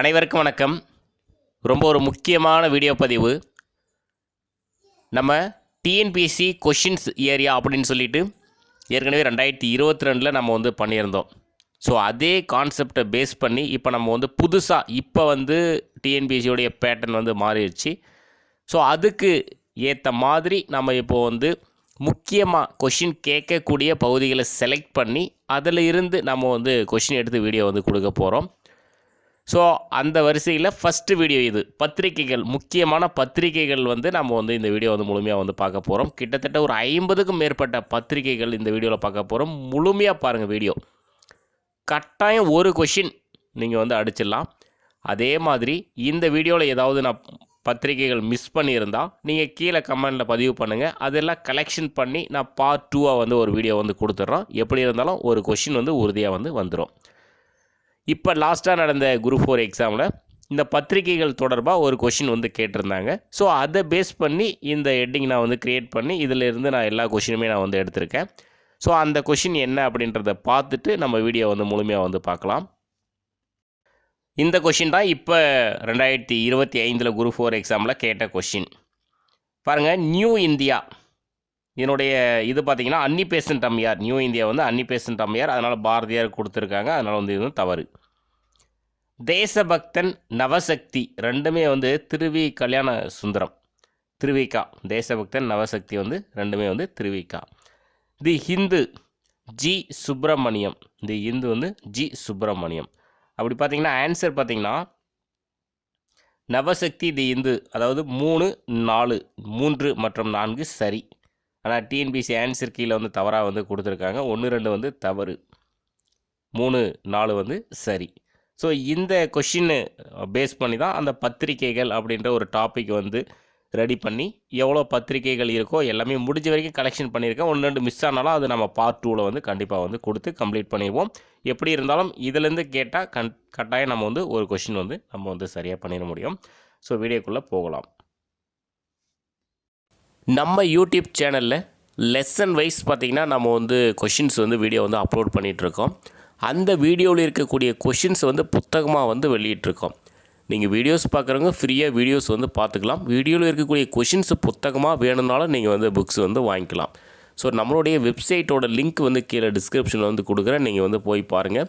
அனைவருக்கும் வணக்கம். ரொம்ப ஒரு முக்கியமான வீடியோ பதிவு. நம்ம டிஎன்பிஎஸ்சி கொஷின்ஸ் ஏரியா அப்படின்னு சொல்லிட்டு ஏற்கனவே ரெண்டாயிரத்தி இருபத்தி ரெண்டில் நம்ம வந்து பண்ணியிருந்தோம். ஸோ அதே கான்செப்டை பேஸ் பண்ணி இப்போ நம்ம வந்து புதுசாக இப்போ வந்து டிஎன்பிஎஸ்சியோடைய பேட்டர்ன் வந்து மாறிடுச்சு. ஸோ அதுக்கு ஏற்ற மாதிரி நம்ம இப்போ வந்து முக்கியமாக கொஷின் கேட்கக்கூடிய பகுதிகளை செலக்ட் பண்ணி அதில் இருந்து நம்ம வந்து கொஷின் எடுத்து வீடியோ வந்து கொடுக்க போகிறோம் ஸோ அந்த வரிசையில் ஃபஸ்ட்டு வீடியோ இது. பத்திரிகைகள் முக்கியமான பத்திரிகைகள் வந்து நம்ம வந்து இந்த வீடியோ வந்து முழுமையாக வந்து பார்க்க போகிறோம் கிட்டத்தட்ட ஒரு ஐம்பதுக்கும் மேற்பட்ட பத்திரிகைகள் இந்த வீடியோவில் பார்க்க போகிறோம் முழுமையாக பாருங்கள் வீடியோ கட்டாயம் ஒரு கொஷின் நீங்கள் வந்து அடிச்சிடலாம். அதே மாதிரி இந்த வீடியோவில் ஏதாவது நான் பத்திரிகைகள் மிஸ் பண்ணியிருந்தால் நீங்கள் கீழே கமெண்டில் பதிவு பண்ணுங்கள் அதெல்லாம் கலெக்ஷன் பண்ணி நான் பார்ட் டூவாக வந்து ஒரு வீடியோ வந்து கொடுத்துட்றோம். எப்படி இருந்தாலும் ஒரு கொஷின் வந்து உறுதியாக வந்து வந்துடும் இப்போ லாஸ்ட்டாக நடந்த குரூப் ஃபோர் எக்ஸாமில் இந்த பத்திரிகைகள் தொடர்பாக ஒரு கொஷின் வந்து கேட்டிருந்தாங்க. ஸோ அதை பேஸ் பண்ணி இந்த ஹெட்டிங் நான் வந்து க்ரியேட் பண்ணி இதில் இருந்து நான் எல்லா கொஷினுமே நான் வந்து எடுத்திருக்கேன். ஸோ அந்த கொஷின் என்ன அப்படின்றத பார்த்துட்டு நம்ம வீடியோ வந்து முழுமையாக வந்து பார்க்கலாம். இந்த கொஷின் தான் இப்போ ரெண்டாயிரத்தி இருபத்தி ஐந்தில் குரூப் ஃபோர் எக்ஸாமில் கேட்ட கொஷின் பாருங்கள் நியூ இந்தியா இதனுடைய இது பார்த்தீங்கன்னா அன்னி பேசன்ட் அம்மையார் நியூ இந்தியா வந்து அன்னி பேசன்ட் அம்மையார் அதனால் பாரதியார் கொடுத்துருக்காங்க. அதனால் வந்து இது வந்து தவறு. தேசபக்தன் நவசக்தி ரெண்டுமே வந்து திருவி கல்யாண சுந்தரம். திருவிக்கா. தேசபக்தன் நவசக்தி வந்து ரெண்டுமே வந்து Thiruvika. The Hindu G Subramaniam. The Hindu வந்து ஜி சுப்பிரமணியம். அப்படி பார்த்தீங்கன்னா ஆன்சர் பார்த்தீங்கன்னா நவசக்தி தி இந்து அதாவது மூணு நாலு மூன்று மற்றும் நான்கு சரி. ஆனால் டிஎன்பிசி ஆன்சர் கீழே வந்து தவறாக வந்து கொடுத்துருக்காங்க. ஒன்று ரெண்டு வந்து தவறு. மூணு நாலு வந்து சரி. ஸோ இந்த கொஷின்னு பேஸ் பண்ணி தான் அந்த பத்திரிகைகள் அப்படின்ற ஒரு டாபிக் வந்து ரெடி பண்ணி எவ்வளோ பத்திரிகைகள் இருக்கோ எல்லாமே முடிஞ்ச வரைக்கும் கலெக்ஷன் பண்ணியிருக்கேன். ஒன்று ரெண்டு மிஸ் ஆனாலும் அது நம்ம பார்ட் டூவில் வந்து கண்டிப்பாக வந்து கொடுத்து கம்ப்ளீட் பண்ணிடுவோம். எப்படி இருந்தாலும் இதுலேருந்து கேட்டால் கண் கட்டாயம் நம்ம வந்து ஒரு கொஷின் வந்து நம்ம வந்து சரியாக பண்ணிட முடியும். ஸோ வீடியோக்குள்ளே போகலாம். நம்ம யூடியூப் சேனலில் லெசன் வைஸ் பார்த்திங்கன்னா நம்ம வந்து கொஷின்ஸ் வந்து வீடியோ வந்து அப்லோட் பண்ணிகிட்ருக்கோம் அந்த வீடியோவில் இருக்கக்கூடிய கொஷின்ஸ் வந்து புத்தகமாக வந்து வெளியிட்ருக்கோம் நீங்கள் வீடியோஸ் பார்க்குறவங்க ஃப்ரீயாக வீடியோஸ் வந்து பார்த்துக்கலாம். வீடியோவில் இருக்கக்கூடிய கொஷின்ஸ் புத்தகமாக வேணும்னாலும் நீங்கள் வந்து புக்ஸ் வந்து வாங்கிக்கலாம். ஸோ நம்மளுடைய வெப்சைட்டோட லிங்க் வந்து கீழே டிஸ்கிரிப்ஷனில் வந்து கொடுக்குறேன். நீங்கள் வந்து போய் பாருங்கள்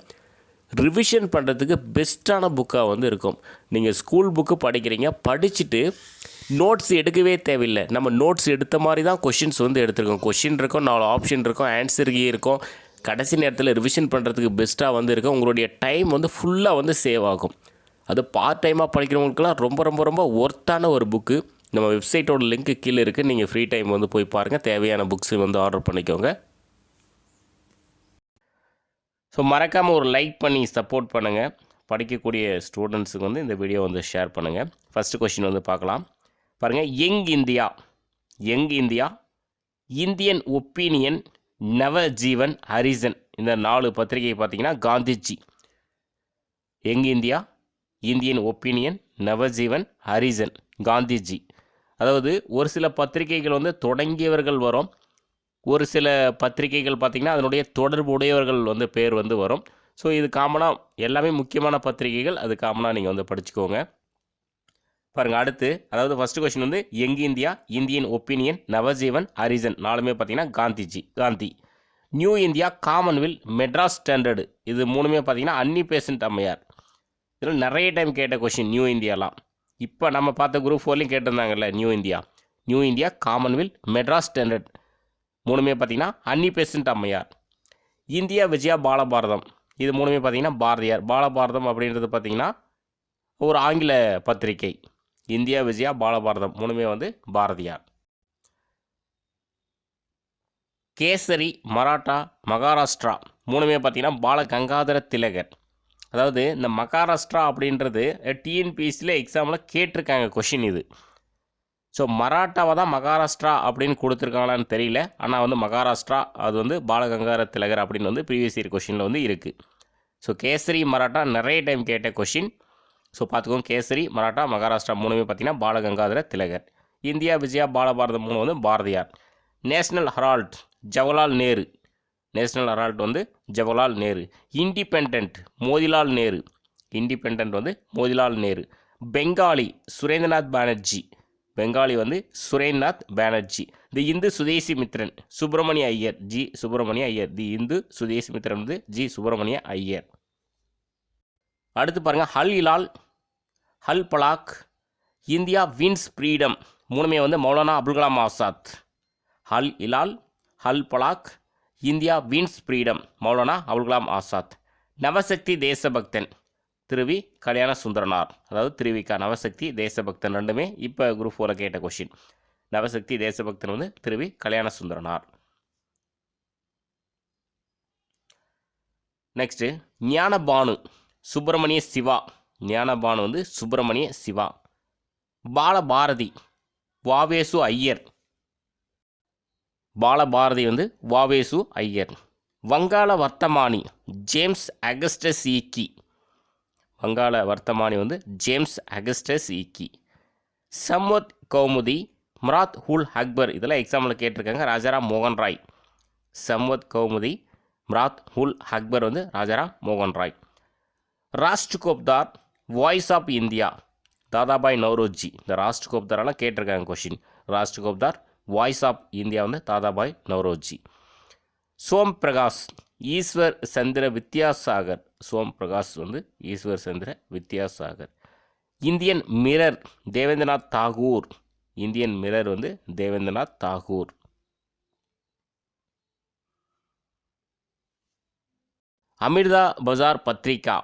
ரிவிஷன் பண்ணுறதுக்கு பெஸ்ட்டான புக்காக வந்து இருக்கும். நீங்கள் ஸ்கூல் புக்கு படிக்கிறீங்க படிச்சுட்டு நோட்ஸ் எடுக்கவே தேவையில்லை. நம்ம நோட்ஸ் எடுத்த மாதிரி தான் கொஷின்ஸ் வந்து எடுத்திருக்கோம். கொஷின் இருக்கும் நாலு ஆப்ஷன் இருக்கும் ஆன்சர் கீ இருக்கும். கடைசி நேரத்தில் ரிவிஷன் பண்ணுறதுக்கு பெஸ்ட்டாக வந்து இருக்கும். உங்களுடைய டைம் வந்து ஃபுல்லாக வந்து சேவ் ஆகும். அது பார்ட் டைமாக படிக்கிறவங்களுக்குலாம் ரொம்ப ரொம்ப ரொம்ப ஒர்த்தான ஒரு புக்கு நம்ம வெப்சைட்டோட லிங்க்கு கீழே இருக்குது நீங்கள் ஃப்ரீ டைம் வந்து போய் பாருங்கள் தேவையான புக்ஸ் வந்து ஆர்டர் பண்ணிக்கோங்க. ஸோ மறக்காமல் ஒரு லைக் பண்ணி சப்போர்ட் பண்ணுங்கள் படிக்கக்கூடிய ஸ்டூடெண்ட்ஸுக்கு வந்து இந்த வீடியோ வந்து ஷேர் பண்ணுங்கள் ஃபஸ்ட்டு கொஷின் வந்து பார்க்கலாம். பாருங்கள் Young India Young India Indian Opinion Navajivan Harijan இந்த நாலு பத்திரிகை பார்த்தீங்கன்னா Gandhiji. Young India Indian Opinion Navajivan Harijan Gandhiji. அதாவது ஒரு சில பத்திரிகைகள் வந்து தொடங்கியவர்கள் வரும். ஒரு சில பத்திரிகைகள் பார்த்திங்கன்னா அதனுடைய தொடர்புடையவர்கள் வந்து பேர் வந்து வரும். ஸோ இது காமனாக எல்லாமே முக்கியமான பத்திரிகைகள். அது காமனாக நீங்கள் வந்து படிச்சுக்கோங்க. பாருங்கள் அடுத்து அதாவது ஃபஸ்ட்டு கொஷின் வந்து எங்கு India Indian Opinion Navajivan Harijan நாலுமே பார்த்தீங்கன்னா Gandhiji Gandhi. New India Commonweal Madras Standard இது மூணுமே பார்த்தீங்கன்னா அன்னி பேசன்ட் அம்மையார். இதில் நிறைய டைம் கேட்ட கொஷின் நியூ இந்தியாலாம் இப்போ நம்ம பார்த்த குரூப் ஃபோர்லேயும் கேட்டிருந்தாங்கல்ல New India New India Commonweal Madras Standard மூணுமே பார்த்தீங்கன்னா அன்னி பெசன்ட் அம்மையார். இந்தியா விஜயா பாலபாரதம். இது மூணுமே பார்த்தீங்கன்னா பாரதியார். பாலபாரதம் அப்படின்றது பார்த்திங்கன்னா ஒரு ஆங்கில பத்திரிகை. இந்தியா விஜயா பாலபாரதம் மூணுமே வந்து பாரதியார். கேசரி மராட்டா மகாராஷ்டிரா மூணுமே பார்த்தீங்கன்னா பால கங்காதர திலகர். அதாவது இந்த மகாராஷ்டிரா அப்படின்றது டிஎன்பிஎஸ்சியில் எக்ஸாமில் கேட்டிருக்காங்க கொஷின் இது. ஸோ மராட்டாவை தான் மகாராஷ்டிரா அப்படின்னு கொடுத்துருக்காங்களான்னு தெரியல. ஆனால் வந்து மகாராஷ்டிரா அது வந்து பாலகங்கார திலகர் அப்படின்னு வந்து ப்ரீவியஸ் இயர் கொஷினில் வந்து இருக்குது ஸோ கேசரி மராட்டா நிறைய டைம் கேட்ட கொஷின் ஸோ பார்த்துக்கோங்க. கேசரி மராட்டா மகாராஷ்டிரா மூணுமே பார்த்தீங்கன்னா பாலகங்காதர திலகர். இந்தியா விஜயா பாலபாரதம் மூணு வந்து Bharathiyar. National herald Jawaharlal Nehru. National herald வந்து ஜவஹர்லால் நேரு. இண்டிபெண்ட் மோதிலால் நேரு. இண்டிபெண்ட் வந்து மோதிலால் நேரு. பெங்காலி சுரேந்திரநாத் பானர்ஜி. பெங்காலி வந்து Surendranath Banerjee. The Hindu Swadesi Mitran Subramania Iyer. G. Subramania Iyer. The Hindu Swadesi Mitran வந்து ஜி. சுப்பிரமணிய ஐயர். அடுத்து பாருங்கள் ஹல் Hilal Al Balagh India wins freedom. மூணுமே வந்து Maulana Abul Kalam Azad. Al Hilal Al Balagh India wins freedom. Maulana Abul Kalam Azad. Navasakthi Desabhakthan. Thiruvi Kalyana Sundaranar அதாவது திருவிக்கா நவசக்தி தேசபக்தன் ரெண்டுமே இப்போ group ஃபோரில் கேட்ட கொஷின் நவசக்தி தேசபக்தன் வந்து திருவி கல்யாண சுந்தரனார் நெக்ஸ்ட்டு ஞானபானு சுப்பிரமணிய சிவா. ஞானபானு வந்து சுப்பிரமணிய சிவா. பாலபாரதி வாவேசு ஐயர். பாலபாரதி வந்து வாவேசு ஐயர். வங்காள வர்த்தமானி ஜேம்ஸ் அகஸ்டஸ் ஈக்கி வங்காள வர்த்தமானி வந்து James Augustus Hicky. Sambad Kaumudi Mirat ul Akbar இதெல்லாம் எக்ஸாம்பிள் கேட்டிருக்காங்க ராஜாராம் மோகன் ராய். சம்வத் கௌமுதி முராத் ஹுல் அக்பர் வந்து ராஜாராம் மோகன் Roy. Rastgoftar voice of India Dadabhai Naoroji. இந்த ராஷ்ட்ரகோப்தாரெல்லாம் கேட்டிருக்காங்க question Rastgoftar voice of India வந்து தாதாபாய் நவ்ரோஜி. சோம் பிரகாஷ் ஈஸ்வர் சந்திர வித்யாசாகர் சோம் பிரகாஷ் வந்து Ishwar Chandra Vidyasagar. Indian mirror Debendranath Tagore Indian mirror வந்து தேவேந்திரநாத் தாகூர். அமிர்தா பஜார் பத்ரிகா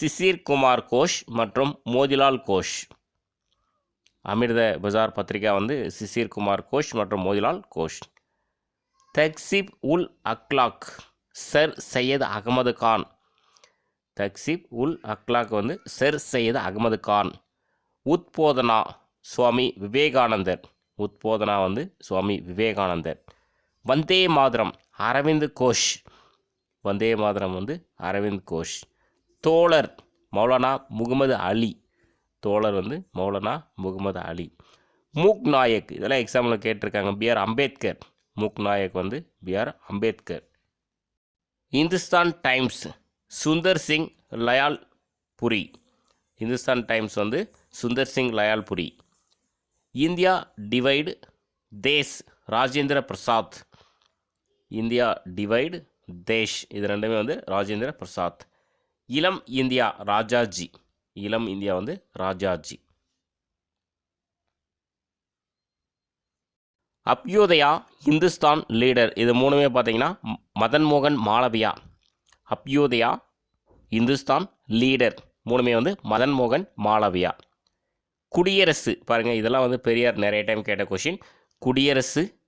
சிசிர் குமார் கோஷ் மற்றும் மோதிலால் கோஷ். அமிர்த பஜார் பத்திரிகா வந்து சிசிர் குமார் கோஷ் மற்றும் மோதிலால் கோஷ். தக்சிப் உல் அக்லாக். சர் சையத் அகமது கான். தக்சிப் உல் அக்லாக் வந்து சர் சையத் அகமது கான். உத்போதனா சுவாமி விவேகானந்தர். உத்போதனா வந்து சுவாமி விவேகானந்தர். வந்தே மாதரம் அரவிந்த் கோஷ். வந்தே மாதரம் வந்து அரவிந்த் கோஷ். தோழர் மௌலானா முகமது அலி. தோழர் வந்து மௌலானா முகமது அலி. மூக் நாயக். இதெல்லாம் எக்ஸாம்பிள் கேட்டிருக்காங்க. B R Ambedkar. மூக் நாயக் வந்து B R Ambedkar. Hindustan times Sundar Singh Lyall Puri Hindustan times வந்து Sundar Singh Lyall Puri India divide Desh Rajendra Prasad. India divide Desh இது ரெண்டுமே வந்து ராஜேந்திர பிரசாத். இளம் இந்தியா ராஜாஜி. இளம் இந்தியா வந்து ராஜாஜி. அப்யோதயா இந்துஸ்தான் லீடர். இது மூணுமே பார்த்தீங்கன்னா மதன்மோகன் மதன் மோகன் மாளவியா. அப்யோதயா இந்துஸ்தான் லீடர். மூணுமே வந்து மதன் மோகன் மாளவியா. குடியரசு. பாருங்கள் இதெல்லாம் வந்து பெரியார் நிறைய டைம் கேட்ட கொஷின் குடியரசு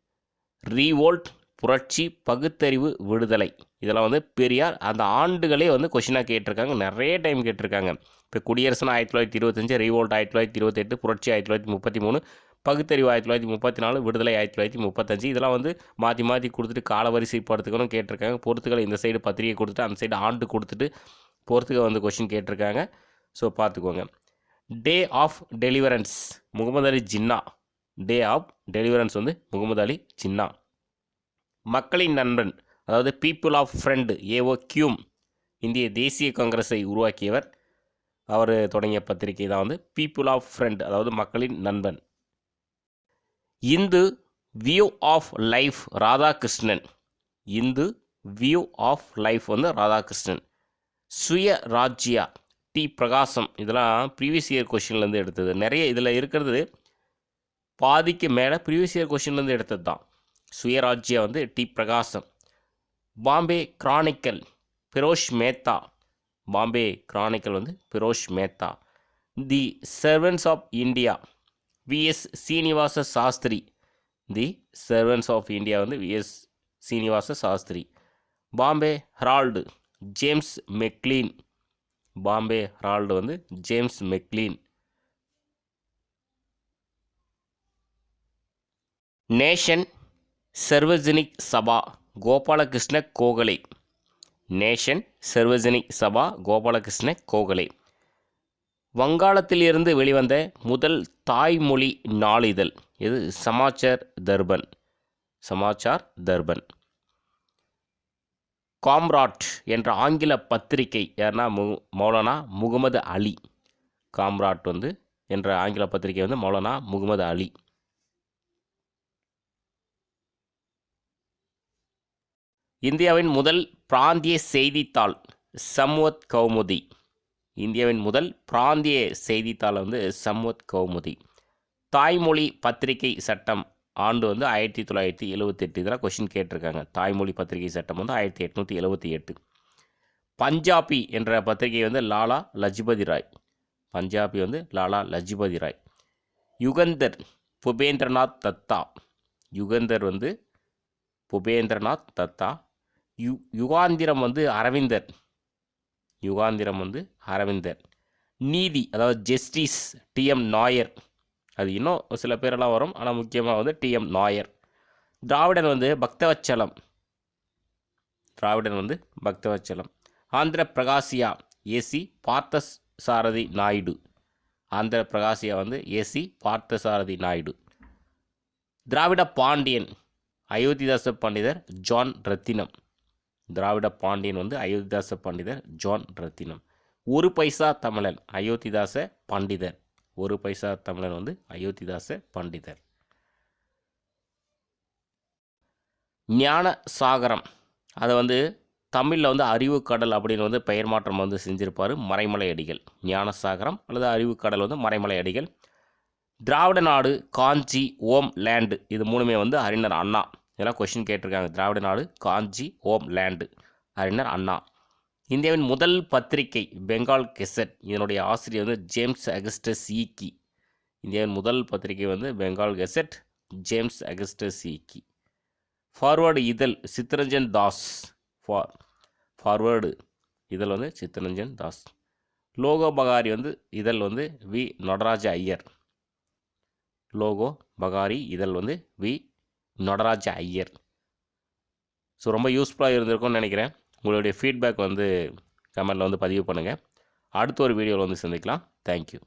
ரீவோல்ட் புரட்சி பகுத்தறிவு விடுதலை. இதெல்லாம் வந்து பெரியார் அந்த ஆண்டுகளே வந்து கொஷினாக கேட்டிருக்காங்க. நிறைய டைம் கேட்டிருக்காங்க. இப்போ குடியரசுனா ஆயிரத்தி தொள்ளாயிரத்தி இருபத்தஞ்சு ரீவோல்ட் ஆயிரத்தி தொள்ளாயிரத்தி இருபத்தெட்டு புரட்சி ஆயிரத்தி தொள்ளாயிரத்தி முப்பத்தி மூணு பகுத்தறிவு ஆயிரத்தி தொள்ளாயிரத்தி முப்பத்தி நாலு விடுதலை ஆயிரத்தி தொள்ளாயிரத்தி முப்பத்தஞ்சு. இதெல்லாம் வந்து மாற்றி மாற்றி கொடுத்துட்டு காலவரிசைப்படுத்துக்கணும் கேட்டிருக்காங்க. பொறுத்துக்களை இந்த சைடு பத்திரிகை கொடுத்துட்டு அந்த சைடு ஆண்டு கொடுத்துட்டு பொறுத்துக்க வந்து கொஷின் கேட்டிருக்காங்க. ஸோ பார்த்துக்கோங்க. Day of deliverance Muhammad Ali Jinnah. Day of deliverance வந்து முகமது அலி ஜின்னா. மக்களின் நண்பன் அதாவது people of friend A O Hume இந்திய தேசிய காங்கிரஸை உருவாக்கியவர். அவர் தொடங்கிய பத்திரிகை தான் வந்து பீப்புள் ஆஃப் ஃப்ரெண்ட் அதாவது மக்களின் நண்பன். Hindu view of life Radhakrishnan. Hindu view of life வந்து ராதாகிருஷ்ணன். சுய ராஜ்யா டி பிரகாசம் இதெல்லாம் ப்ரீவியஸ் இயர் கொஷின்லேருந்து எடுத்தது. நிறைய இதில் இருக்கிறது பாதிக்கு மேலே ப்ரீவியஸ் இயர் கொஷின்லேருந்து எடுத்தது தான். சுயராஜ்யா வந்து T Prakasam. Bombay Chronicle Pheroze Mehta. Bombay Chronicle வந்து Phiroz Mehta. The servants of India V S Srinivasa Sastri. The servants of India வந்து V S Srinivasa Sastri. Bombay herald James McLean. Bombay herald வந்து James McLean. Nation Sarvajanik Sabha Gopalakrishna Gokhale. Nation Sarvajanik Sabha Gopalakrishna Gokhale. வங்காளத்திலிருந்து வெளிவந்த முதல் தாய்மொழி நாளிதழ். இது சமாச்சார் தர்பன். சமாச்சார் தர்பன். காம்ராட் என்ற ஆங்கில பத்திரிகை யாருன்னா மு மௌலானா முகமது அலி. காம்ராட் வந்து என்ற ஆங்கில பத்திரிகை வந்து மௌலானா முகமது அலி. இந்தியாவின் முதல் பிராந்திய செய்தித்தாள் சம்வத் கௌமுதி. இந்தியாவின் முதல் பிராந்திய செய்தித்தாள் வந்து சம்வத் கௌமுதி. தாய்மொழி பத்திரிகை சட்டம் ஆண்டு வந்து ஆயிரத்தி தொள்ளாயிரத்தி எழுவத்தெட்டு இதெல்லாம் கொஷின் கேட்டிருக்காங்க. தாய்மொழி பத்திரிகை சட்டம் வந்து ஆயிரத்தி எட்நூற்றி எழுபத்தி எட்டு. பஞ்சாபி என்ற பத்திரிகை வந்து லாலா லஜ்பதி ராய். பஞ்சாபி வந்து லாலா லஜ்பதி ராய். யுகந்தர் புபேந்திரநாத் தத்தா. யுகந்தர் வந்து புபேந்திரநாத் தத்தா. யு யுகாந்திரம் வந்து அரவிந்தர். யுகாந்திரம் வந்து அரவிந்தர் நீதி அதாவது ஜஸ்டிஸ் டிஎம் நாயர் அது இன்னும் சில பேரெல்லாம் வரும் ஆனால் முக்கியமாக வந்து டிஎம் நாயர் திராவிடன் வந்து பக்தவச்சலம். திராவிடன் வந்து பக்தவச்சலம். ஆந்திர பிரகாசியா ஏசி பார்த்த சாரதி நாயுடு. ஆந்திர பிரகாசியா வந்து ஏசி பார்த்த சாரதி நாயுடு. திராவிட பாண்டியன் அயோத்திதாச பண்டிதர் ஜான் ரத்தினம். திராவிட பாண்டியன் வந்து அயோத்திதாச பண்டிதர் ஜான் ரத்தினம். ஒரு பைசா தமிழன் அயோத்திதாச பண்டிதர். ஒரு பைசா தமிழன் வந்து அயோத்திதாச பண்டிதர். ஞான சாகரம். அதை வந்து தமிழில் வந்து அறிவு கடல் அப்படின்னு வந்து பெயர் மாற்றம் வந்து செஞ்சிருப்பார் மறைமலை அடிகள். ஞானசாகரம் அல்லது அறிவு கடல் வந்து மறைமலை அடிகள். திராவிட நாடு காஞ்சி ஓம் லேண்டு இது மூணுமே வந்து அறிஞர் அண்ணா. இதெல்லாம் கொஷின் கேட்டிருக்காங்க. திராவிட நாடு காஞ்சி ஹோம் லேண்டு அறிஞர் அண்ணா. இந்தியாவின் முதல் பத்திரிகை பெங்கால் கெசட் இதனுடைய ஆசிரியர் வந்து ஜேம்ஸ் அகஸ்டஸ் ஈக்கி இந்தியாவின் முதல் பத்திரிகை வந்து Bengal gazette James Augustus Hicky forward இதழ் சித்தரஞ்சன் தாஸ். ஃபார் ஃபார்வேர்டு இதழ் வந்து சித்தரஞ்சன் தாஸ். லோகோ பகாரி வந்து இதழ் வந்து வி நடராஜ ஐயர். லோகோ பகாரி இதழ் வந்து வி நடராஜ ஐயர். ஸோ ரொம்ப யூஸ்ஃபுல்லாக இருந்திருக்கும்னு நினைக்கிறேன். உங்களுடைய ஃபீட்பேக் வந்து கமெண்டில் வந்து பதிவு பண்ணுங்கள் அடுத்த ஒரு வீடியோவில் வந்து சந்திக்கலாம். தேங்க்யூ